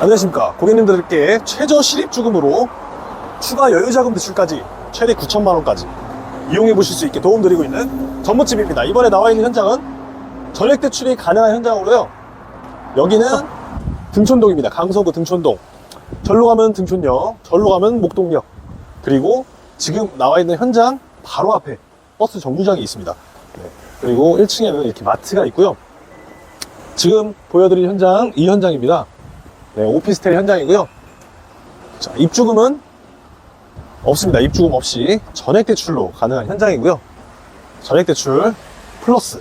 안녕하십니까. 고객님들께 최저 실입 주금으로 추가 여유자금 대출까지 최대 9천만 원까지 이용해 보실 수 있게 도움드리고 있는 전무집입니다. 이번에 나와 있는 현장은 전액 대출이 가능한 현장으로요. 여기는 등촌동입니다. 강서구 등촌동. 절로 가면 등촌역 절로 가면 목동역. 그리고 지금 나와 있는 현장 바로 앞에 버스 정류장이 있습니다. 네. 그리고 1층에는 이렇게 마트가 있고요. 지금 보여드릴 현장 이 현장입니다 네, 오피스텔 현장이고요. 자, 입주금은 없습니다. 입주금 없이 전액 대출로 가능한 현장이고요. 전액 대출 플러스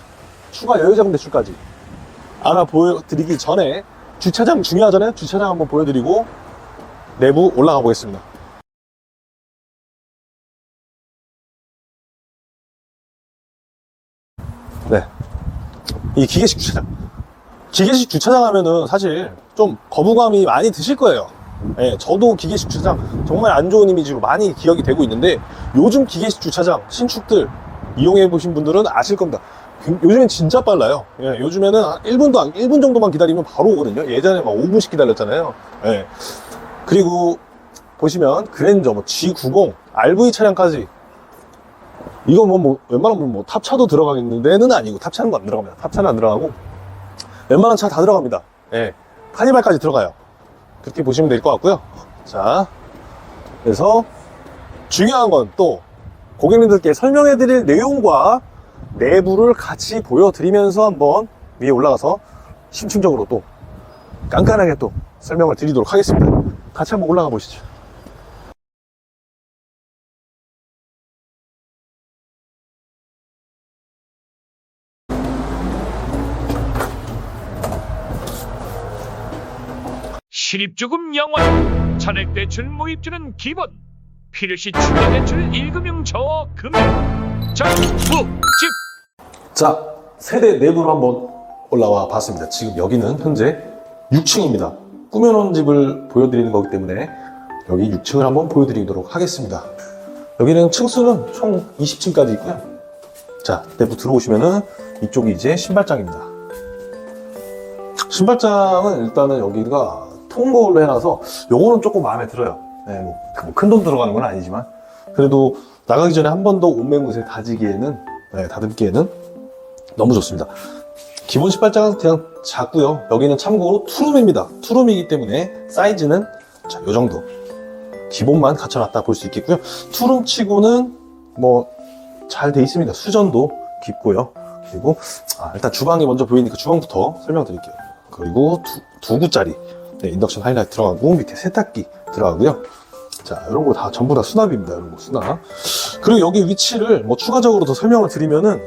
추가 여유자금 대출까지 알아 보여드리기 전에 주차장 중요하잖아요. 주차장 한번 보여드리고 내부 올라가 보겠습니다. 네. 이 기계식 주차장. 기계식 주차장 하면은 사실 좀 거부감이 많이 드실 거예요. 예, 저도 기계식 주차장 정말 안 좋은 이미지로 많이 기억이 되고 있는데 요즘 기계식 주차장 신축들 이용해 보신 분들은 아실 겁니다. 그- 요즘엔 진짜 빨라요. 예, 요즘에는 한 1분도 안, 1분 정도만 기다리면 바로 오거든요. 예전에 막 5분씩 기다렸잖아요. 예. 그리고 보시면 그랜저, 뭐 G90, RV 차량까지 이거 뭐, 뭐 웬만하면 뭐 탑차도 들어가겠는데는 아니고 탑차는 거안 들어갑니다. 탑차는 안 들어가고 웬만한 차 다 들어갑니다. 예. 카니발까지 들어가요. 그렇게 보시면 될 것 같고요. 자, 그래서 중요한 건 또 고객님들께 설명해 드릴 내용과 내부를 같이 보여드리면서 한번 위에 올라가서 심층적으로 또 깐깐하게 또 설명을 드리도록 하겠습니다. 같이 한번 올라가 보시죠. 실입주금 영원 전액대출 모입주는 기본 필요시 추가대출 1금융 저금융 정부집 자, 세대 내부로 한번 올라와 봤습니다. 지금 여기는 현재 6층입니다. 꾸며놓은 집을 보여드리는 거기 때문에 여기 6층을 한번 보여드리도록 하겠습니다. 여기는 층수는 총 20층까지 있고요. 자, 내부 들어오시면은 이쪽이 이제 신발장입니다. 신발장은 일단은 여기가 통로로 해놔서 요거는 조금 마음에 들어요. 네, 뭐, 큰 돈 들어가는 건 아니지만 그래도 나가기 전에 한 번 더 옷매무새 다지기에는 네, 다듬기에는 너무 좋습니다. 기본 신발장은 그냥 작고요. 여기는 참고로 투룸입니다. 투룸이기 때문에 사이즈는 자, 요 정도. 기본만 갖춰놨다 볼 수 있겠고요. 투룸 치고는 뭐 잘 돼 있습니다. 수전도 깊고요. 그리고 아, 일단 주방이 먼저 보이니까 주방부터 설명드릴게요. 그리고 두, 구짜리 네, 인덕션 하이라이트 들어가고 밑에 세탁기 들어가고요. 자, 이런 거 다 전부 다 수납입니다. 이런 거 수납. 그리고 여기 위치를 뭐 추가적으로 더 설명을 드리면은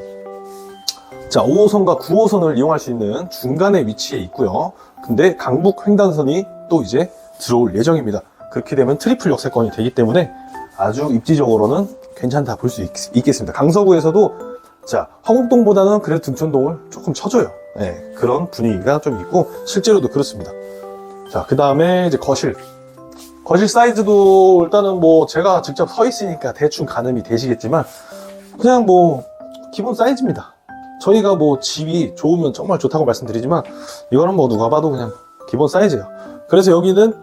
자, 5호선과 9호선을 이용할 수 있는 중간에 위치해 있고요. 근데 강북 횡단선이 또 이제 들어올 예정입니다. 그렇게 되면 트리플 역세권이 되기 때문에 아주 입지적으로는 괜찮다 볼 수 있겠습니다. 강서구에서도 자, 화곡동보다는 그래도 등촌동을 조금 쳐줘요. 네, 그런 분위기가 좀 있고 실제로도 그렇습니다. 자, 그 다음에 이제 거실. 거실 사이즈도 일단은 뭐 제가 직접 서 있으니까 대충 가늠이 되시겠지만 그냥 뭐 기본 사이즈입니다. 저희가 뭐 집이 좋으면 정말 좋다고 말씀드리지만 이거는 뭐 누가 봐도 그냥 기본 사이즈예요. 그래서 여기는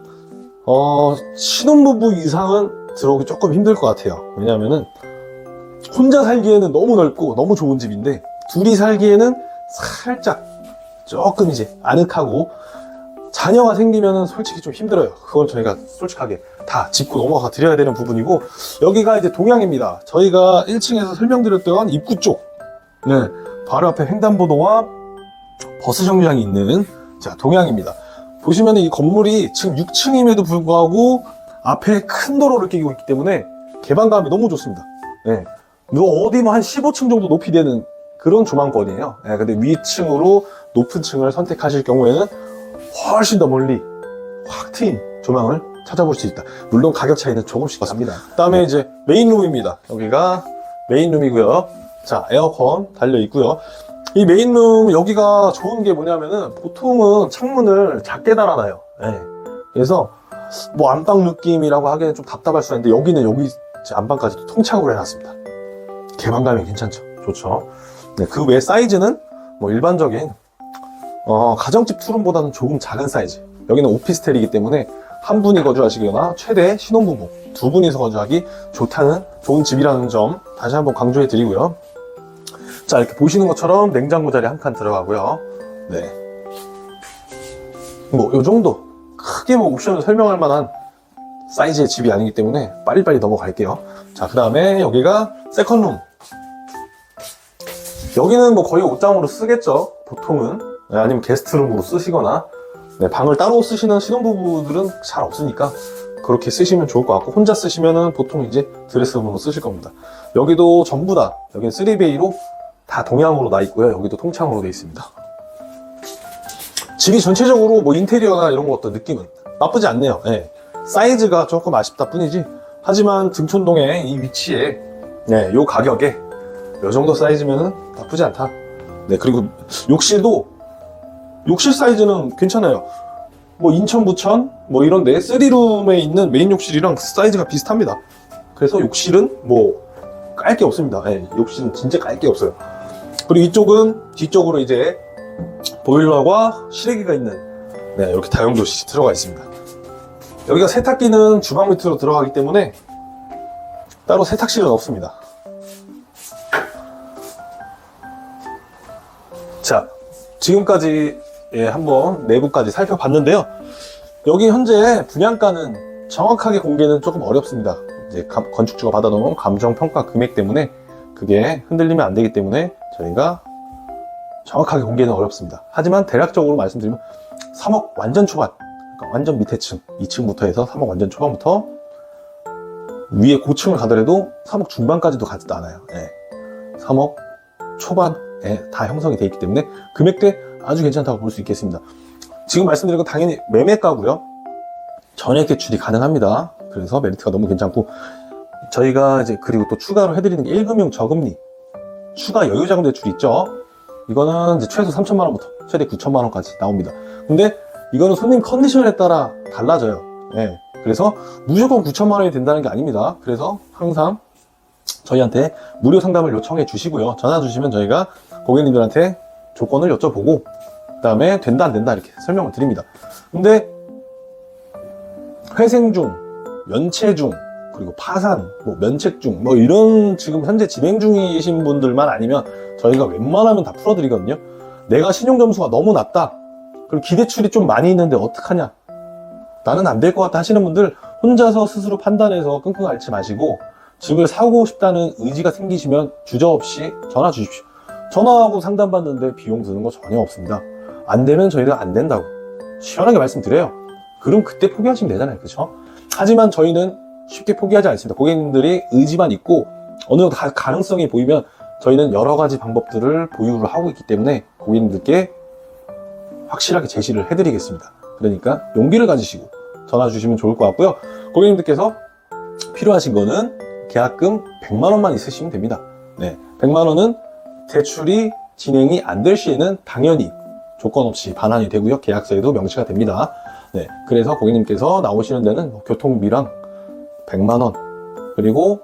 어 신혼부부 이상은 들어오기 조금 힘들 것 같아요. 왜냐하면은 혼자 살기에는 너무 넓고 너무 좋은 집인데 둘이 살기에는 살짝 조금 이제 아늑하고 자녀가 생기면은 솔직히 좀 힘들어요. 그건 저희가 솔직하게 다 짚고 넘어가 드려야 되는 부분이고 여기가 이제 동양입니다. 저희가 1층에서 설명드렸던 입구 쪽, 네, 바로 앞에 횡단보도와 버스 정류장이 있는 자 동양입니다. 보시면 이 건물이 지금 6층임에도 불구하고 앞에 큰 도로를 끼고 있기 때문에 개방감이 너무 좋습니다. 네. 뭐 어디 뭐한 15층 정도 높이 되는 그런 조망권이에요. 네, 근데 위층으로 높은 층을 선택하실 경우에는 훨씬 더 멀리 확 트인 조망을 찾아볼 수 있다. 물론 가격 차이는 조금씩 납니다. 그다음에 이제 메인룸입니다. 여기가 메인룸이고요. 자, 에어컨 달려 있고요. 이 메인룸 여기가 좋은 게 뭐냐면은 보통은 창문을 작게 달아놔요. 예. 그래서 뭐 안방 느낌이라고 하기에는 좀 답답할 수 있는데 여기는 여기 안방까지 통창으로 해놨습니다. 개방감이 괜찮죠. 좋죠. 네, 그 외 사이즈는 뭐 일반적인 어, 가정집 투룸보다는 조금 작은 사이즈. 여기는 오피스텔이기 때문에 한 분이 거주하시거나 최대 신혼부부 두 분이서 거주하기 좋다는 좋은 집이라는 점 다시 한번 강조해 드리고요. 자, 이렇게 보시는 것처럼 냉장고 자리 한 칸 들어가고요. 네. 뭐, 요 정도. 크게 뭐 옵션을 설명할 만한 사이즈의 집이 아니기 때문에 빨리빨리 넘어갈게요. 자, 그 다음에 여기가 세컨룸. 여기는 뭐 거의 옷장으로 쓰겠죠. 보통은. 네, 아니면 게스트룸으로 쓰시거나, 네, 방을 따로 쓰시는 신혼부부들은 잘 없으니까 그렇게 쓰시면 좋을 것 같고, 혼자 쓰시면은 보통 이제 드레스룸으로 쓰실 겁니다. 여기도 전부 다, 여기는 3베이로 다 동양으로 나 있고요. 여기도 통창으로 돼 있습니다. 집이 전체적으로 뭐 인테리어나 이런 것도 느낌은 나쁘지 않네요. 예. 사이즈가 조금 아쉽다 뿐이지. 하지만 등촌동의 이 위치에, 네, 요 가격에 요 정도 사이즈면은 나쁘지 않다. 네, 그리고 욕실도 욕실 사이즈는 괜찮아요. 뭐 인천, 부천 뭐 이런데 3룸에 있는 메인 욕실이랑 사이즈가 비슷합니다. 그래서 욕실은 뭐 깔 게 없습니다. 예, 욕실은 진짜 깔 게 없어요. 그리고 이쪽은 뒤쪽으로 이제 보일러와 실외기가 있는 네, 이렇게 다용도실이 들어가 있습니다. 여기가 세탁기는 주방 밑으로 들어가기 때문에 따로 세탁실은 없습니다. 자, 지금까지 예, 한번 내부까지 살펴봤는데요. 여기 현재 분양가는 정확하게 공개는 조금 어렵습니다. 이제 감- 건축주가 받아놓은 감정평가 금액 때문에 그게 흔들리면 안 되기 때문에 저희가 정확하게 공개는 어렵습니다. 하지만 대략적으로 말씀드리면 3억 완전 초반, 그러니까 완전 밑에 층, 2층부터 해서 3억 완전 초반부터 위에 고층을 가더라도 3억 중반까지도 가지도 않아요. 예. 3억 초반에 다 형성이 되어 있기 때문에 금액대 아주 괜찮다고 볼 수 있겠습니다. 지금 말씀드린 건 당연히 매매가고요. 전액 대출이 가능합니다. 그래서 메리트가 너무 괜찮고 저희가 이제 그리고 또 추가로 해드리는 게 1금융 저금리 추가 여유자금 대출이 있죠. 이거는 이제 최소 3천만 원부터 최대 9천만 원까지 나옵니다. 근데 이거는 손님 컨디션에 따라 달라져요. 예. 그래서 무조건 9천만 원이 된다는 게 아닙니다. 그래서 항상 저희한테 무료 상담을 요청해 주시고요. 전화 주시면 저희가 고객님들한테 조건을 여쭤보고 그 다음에 된다 안 된다 이렇게 설명을 드립니다. 근데 회생 중, 면체 중, 그리고 파산, 뭐 면책 중, 뭐 이런 지금 현재 진행 중이신 분들만 아니면 저희가 웬만하면 다 풀어드리거든요. 내가 신용 점수가 너무 낮다. 그리고 기대출이 좀 많이 있는데 어떡하냐? 나는 안 될 것 같다 하시는 분들 혼자서 스스로 판단해서 끙끙 앓지 마시고 집을 사고 싶다는 의지가 생기시면 주저없이 전화 주십시오. 전화하고 상담받는데 비용 드는 거 전혀 없습니다. 안 되면 저희가 안 된다고 시원하게 말씀드려요. 그럼 그때 포기하시면 되잖아요. 그렇죠? 하지만 저희는 쉽게 포기하지 않습니다. 고객님들이 의지만 있고 어느 정도 가- 가능성이 보이면 저희는 여러 가지 방법들을 보유를 하고 있기 때문에 고객님들께 확실하게 제시를 해드리겠습니다. 그러니까 용기를 가지시고 전화 주시면 좋을 것 같고요. 고객님들께서 필요하신 거는 계약금 100만 원만 있으시면 됩니다. 네, 100만 원은 대출이 진행이 안 될 시에는 당연히 조건 없이 반환이 되고요. 계약서에도 명시가 됩니다. 네, 그래서 고객님께서 나오시는 데는 뭐 교통비랑 100만 원 그리고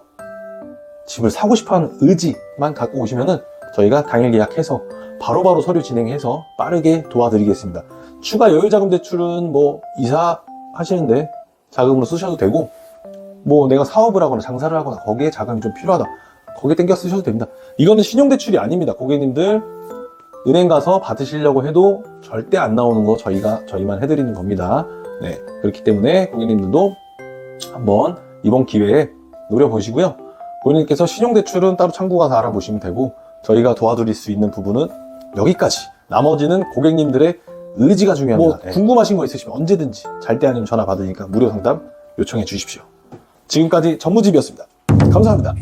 집을 사고 싶어하는 의지만 갖고 오시면은 저희가 당일 계약해서 바로바로 서류 진행해서 빠르게 도와드리겠습니다. 추가 여유자금 대출은 뭐 이사 하시는데 자금으로 쓰셔도 되고 뭐 내가 사업을 하거나 장사를 하거나 거기에 자금이 좀 필요하다. 거기에 땡겨 쓰셔도 됩니다. 이거는 신용대출이 아닙니다. 고객님들 은행 가서 받으시려고 해도 절대 안 나오는 거 저희가 저희만 해드리는 겁니다. 네 그렇기 때문에 고객님들도 한번 이번 기회에 노려보시고요. 고객님께서 신용대출은 따로 창구 가서 알아보시면 되고 저희가 도와드릴 수 있는 부분은 여기까지. 나머지는 고객님들의 의지가 중요합니다. 뭐 궁금하신 거 있으시면 언제든지 잘때 아니면 전화 받으니까 무료 상담 요청해 주십시오. 지금까지 전무집이었습니다. 감사합니다.